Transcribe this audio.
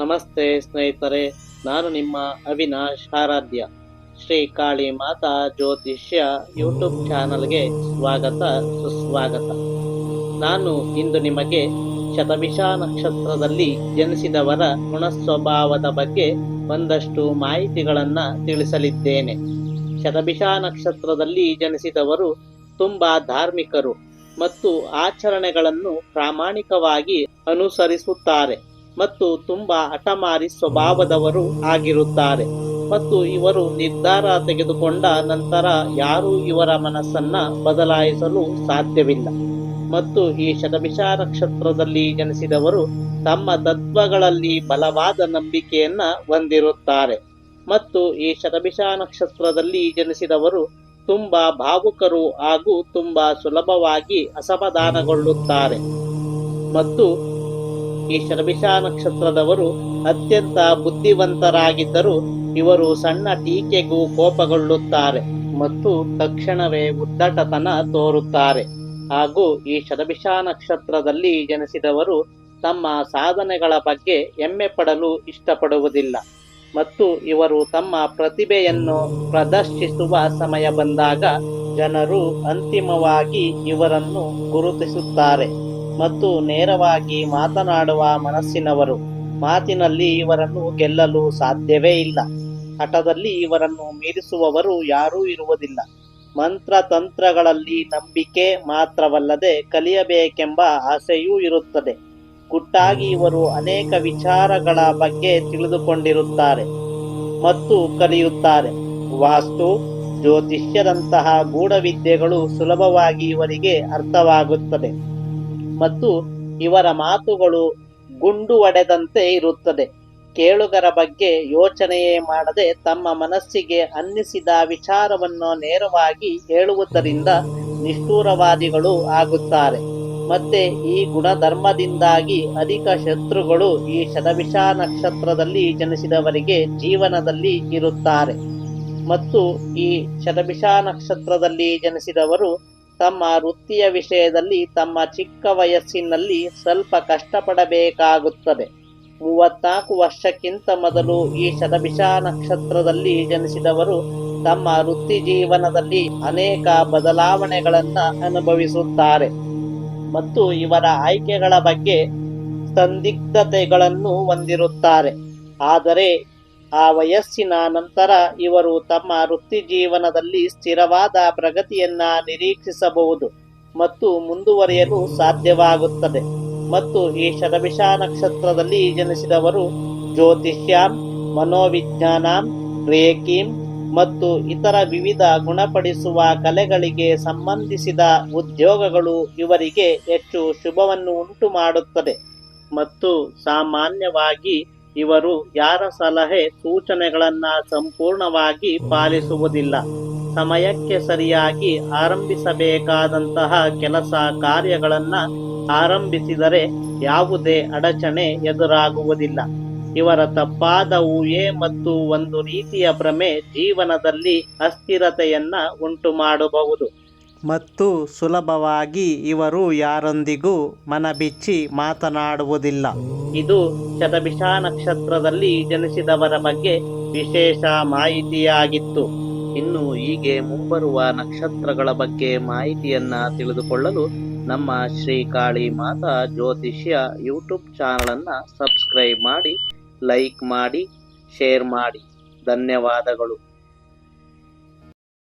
ನಮಸ್ತೆ ಸ್ನೇಹಿತರೆ, ನಾನು ನಿಮ್ಮ ಅವಿನಾಶ್ ಆರಾಧ್ಯ. ಶ್ರೀ ಕಾಳಿ ಮಾತಾ ಜ್ಯೋತಿಷ್ಯ ಯೂಟ್ಯೂಬ್ ಚಾನಲ್ಗೆ ಸ್ವಾಗತ, ಸುಸ್ವಾಗತ. ನಾನು ಇಂದು ನಿಮಗೆ ಶತಭಿಷ ನಕ್ಷತ್ರದಲ್ಲಿ ಜನಿಸಿದವರ ಗುಣಸ್ವಭಾವದ ಬಗ್ಗೆ ಒಂದಷ್ಟು ಮಾಹಿತಿಗಳನ್ನು ತಿಳಿಸಲಿದ್ದೇನೆ. ಶತಭಿಷ ನಕ್ಷತ್ರದಲ್ಲಿ ಜನಿಸಿದವರು ತುಂಬಾ ಧಾರ್ಮಿಕರು ಮತ್ತು ಆಚರಣೆಗಳನ್ನು ಪ್ರಾಮಾಣಿಕವಾಗಿ ಅನುಸರಿಸುತ್ತಾರೆ. ಮತ್ತು ತುಂಬಾ ಹಠಮಾರಿ ಸ್ವಭಾವದವರು ಆಗಿರುತ್ತಾರೆ. ಮತ್ತು ಇವರು ನಿರ್ಧಾರ ತೆಗೆದುಕೊಂಡ ನಂತರ ಯಾರೂ ಇವರ ಮನಸ್ಸನ್ನ ಬದಲಾಯಿಸಲು ಸಾಧ್ಯವಿಲ್ಲ. ಮತ್ತು ಈ ಶತಭಿಷ ನಕ್ಷತ್ರದಲ್ಲಿ ಜನಿಸಿದವರು ತಮ್ಮ ತತ್ವಗಳಲ್ಲಿ ಬಲವಾದ ನಂಬಿಕೆಯನ್ನ ಹೊಂದಿರುತ್ತಾರೆ. ಮತ್ತು ಈ ಶತಭಿಷ ನಕ್ಷತ್ರದಲ್ಲಿ ಜನಿಸಿದವರು ತುಂಬಾ ಭಾವುಕರು ಹಾಗೂ ತುಂಬಾ ಸುಲಭವಾಗಿ ಅಸಮಾಧಾನಗೊಳ್ಳುತ್ತಾರೆ. ಮತ್ತು ಈ ಶರ್ಮಿಷಾ ನಕ್ಷತ್ರದವರು ಅತ್ಯಂತ ಬುದ್ಧಿವಂತರಾಗಿದ್ದರೂ ಇವರು ಸಣ್ಣ ಟೀಕೆಗೂ ಕೋಪಗೊಳ್ಳುತ್ತಾರೆ ಮತ್ತು ತಕ್ಷಣವೇ ಉದ್ದಟತನ ತೋರುತ್ತಾರೆ. ಹಾಗೂ ಈ ಶರಭಿಷಾ ನಕ್ಷತ್ರದಲ್ಲಿ ಜನಿಸಿದವರು ತಮ್ಮ ಸಾಧನೆಗಳ ಬಗ್ಗೆ ಹೆಮ್ಮೆ ಪಡಲು ಇಷ್ಟಪಡುವುದಿಲ್ಲ ಮತ್ತು ಇವರು ತಮ್ಮ ಪ್ರತಿಭೆಯನ್ನು ಪ್ರದರ್ಶಿಸುವ ಸಮಯ ಬಂದಾಗ ಜನರು ಅಂತಿಮವಾಗಿ ಇವರನ್ನು ಗುರುತಿಸುತ್ತಾರೆ. ಮತ್ತು ನೇರವಾಗಿ ಮಾತನಾಡುವ ಮನಸ್ಸಿನವರು. ಮಾತಿನಲ್ಲಿ ಇವರನ್ನು ಗೆಲ್ಲಲು ಸಾಧ್ಯವೇ ಇಲ್ಲ. ಹಠದಲ್ಲಿ ಇವರನ್ನು ಮೀರಿಸುವವರು ಯಾರೂ ಇರುವುದಿಲ್ಲ. ಮಂತ್ರ ತಂತ್ರಗಳಲ್ಲಿ ನಂಬಿಕೆ ಮಾತ್ರವಲ್ಲದೆ ಕಲಿಯಬೇಕೆಂಬ ಆಸೆಯೂ ಇರುತ್ತದೆ. ಗುಟ್ಟಾಗಿ ಇವರು ಅನೇಕ ವಿಚಾರಗಳ ಬಗ್ಗೆ ತಿಳಿದುಕೊಂಡಿರುತ್ತಾರೆ ಮತ್ತು ಕಲಿಯುತ್ತಾರೆ. ವಾಸ್ತು, ಜ್ಯೋತಿಷ್ಯದಂತಹ ಗೂಢವಿದ್ಯೆಗಳು ಸುಲಭವಾಗಿ ಇವರಿಗೆ ಅರ್ಥವಾಗುತ್ತದೆ. ಮತ್ತು ಇವರ ಮಾತುಗಳು ಗುಂಡು ಒಡೆದಂತೆ ಇರುತ್ತದೆ. ಕೇಳುಗರ ಬಗ್ಗೆ ಯೋಚನೆಯೇ ಮಾಡದೆ ತಮ್ಮ ಮನಸ್ಸಿಗೆ ಅನ್ನಿಸಿದ ವಿಚಾರವನ್ನು ನೇರವಾಗಿ ಹೇಳುವುದರಿಂದ ನಿಷ್ಠೂರವಾದಿಗಳು ಆಗುತ್ತಾರೆ. ಮತ್ತೆ ಈ ಗುಣಧರ್ಮದಿಂದಾಗಿ ಅಧಿಕ ಶತ್ರುಗಳು ಈ ಶತವಿಷ ನಕ್ಷತ್ರದಲ್ಲಿ ಜನಿಸಿದವರಿಗೆ ಜೀವನದಲ್ಲಿ ಇರುತ್ತಾರೆ. ಮತ್ತು ಈ ಶತಭಿಷ ನಕ್ಷತ್ರದಲ್ಲಿ ಜನಿಸಿದವರು ತಮ್ಮ ವೃತ್ತಿಯ ವಿಷಯದಲ್ಲಿ ತಮ್ಮ ಚಿಕ್ಕ ವಯಸ್ಸಿನಲ್ಲಿ ಸ್ವಲ್ಪ ಕಷ್ಟಪಡಬೇಕಾಗುತ್ತದೆ. ಮೂವತ್ನಾಲ್ಕು ವರ್ಷಕ್ಕಿಂತ ಮೊದಲು ಈ ಶತಭಿಷಾ ನಕ್ಷತ್ರದಲ್ಲಿ ಜನಿಸಿದವರು ತಮ್ಮ ವೃತ್ತಿ ಜೀವನದಲ್ಲಿ ಅನೇಕ ಬದಲಾವಣೆಗಳನ್ನು ಅನುಭವಿಸುತ್ತಾರೆ. ಮತ್ತು ಇವರ ಆಯ್ಕೆಗಳ ಬಗ್ಗೆ ಸಂದಿಗ್ಧತೆಗಳನ್ನು ಹೊಂದಿರುತ್ತಾರೆ. ಆದರೆ ಆ ವಯಸ್ಸಿನ ನಂತರ ಇವರು ತಮ್ಮ ವೃತ್ತಿ ಜೀವನದಲ್ಲಿ ಸ್ಥಿರವಾದ ಪ್ರಗತಿಯನ್ನ ನಿರೀಕ್ಷಿಸಬಹುದು ಮತ್ತು ಮುಂದುವರಿಯಲು ಸಾಧ್ಯವಾಗುತ್ತದೆ. ಮತ್ತು ಈ ಶತಭಿಷ ನಕ್ಷತ್ರದಲ್ಲಿ ಜನಿಸಿದವರು ಜ್ಯೋತಿಷ್ಯಾಂ, ಮನೋವಿಜ್ಞಾನ, ರೇಖೀಂ ಮತ್ತು ಇತರ ವಿವಿಧ ಗುಣಪಡಿಸುವ ಕಲೆಗಳಿಗೆ ಸಂಬಂಧಿಸಿದ ಉದ್ಯೋಗಗಳು ಇವರಿಗೆ ಹೆಚ್ಚು ಶುಭವನ್ನು ಉಂಟು ಮಾಡುತ್ತದೆ ಮತ್ತು ಸಾಮಾನ್ಯವಾಗಿ ಇವರು ಯಾರ ಸಲಹೆ ಸೂಚನೆಗಳನ್ನ ಸಂಪೂರ್ಣವಾಗಿ ಪಾಲಿಸುವುದಿಲ್ಲ. ಸಮಯಕ್ಕೆ ಸರಿಯಾಗಿ ಆರಂಭಿಸಬೇಕಾದಂತಹ ಕೆಲಸ ಕಾರ್ಯಗಳನ್ನ ಆರಂಭಿಸಿದರೆ ಯಾವುದೇ ಅಡಚಣೆ ಎದುರಾಗುವುದಿಲ್ಲ. ಇವರ ತಪ್ಪಾದ ಊಹೆ ಮತ್ತು ಒಂದು ರೀತಿಯ ಭ್ರಮೆ ಜೀವನದಲ್ಲಿ ಅಸ್ಥಿರತೆಯನ್ನ ಉಂಟು ಮಾಡಬಹುದು ಮತ್ತು ಸುಲಭವಾಗಿ ಇವರು ಯಾರೊಂದಿಗೂ ಮನಬಿಚ್ಚಿ ಮಾತನಾಡುವುದಿಲ್ಲ. ಇದು ಶತಭಿಷ ನಕ್ಷತ್ರದಲ್ಲಿ ಜನಿಸಿದವರ ಬಗ್ಗೆ ವಿಶೇಷ ಮಾಹಿತಿಯಾಗಿತ್ತು. ಇನ್ನು ಹೀಗೆ ಮುಂಬರುವ ನಕ್ಷತ್ರಗಳ ಬಗ್ಗೆ ಮಾಹಿತಿಯನ್ನ ತಿಳಿದುಕೊಳ್ಳಲು ನಮ್ಮ ಶ್ರೀ ಕಾಳಿ ಮಾತಾ ಜ್ಯೋತಿಷ್ಯ ಯೂಟ್ಯೂಬ್ ಚಾನಲನ್ನು ಸಬ್ಸ್ಕ್ರೈಬ್ ಮಾಡಿ, ಲೈಕ್ ಮಾಡಿ, ಶೇರ್ ಮಾಡಿ. ಧನ್ಯವಾದಗಳು.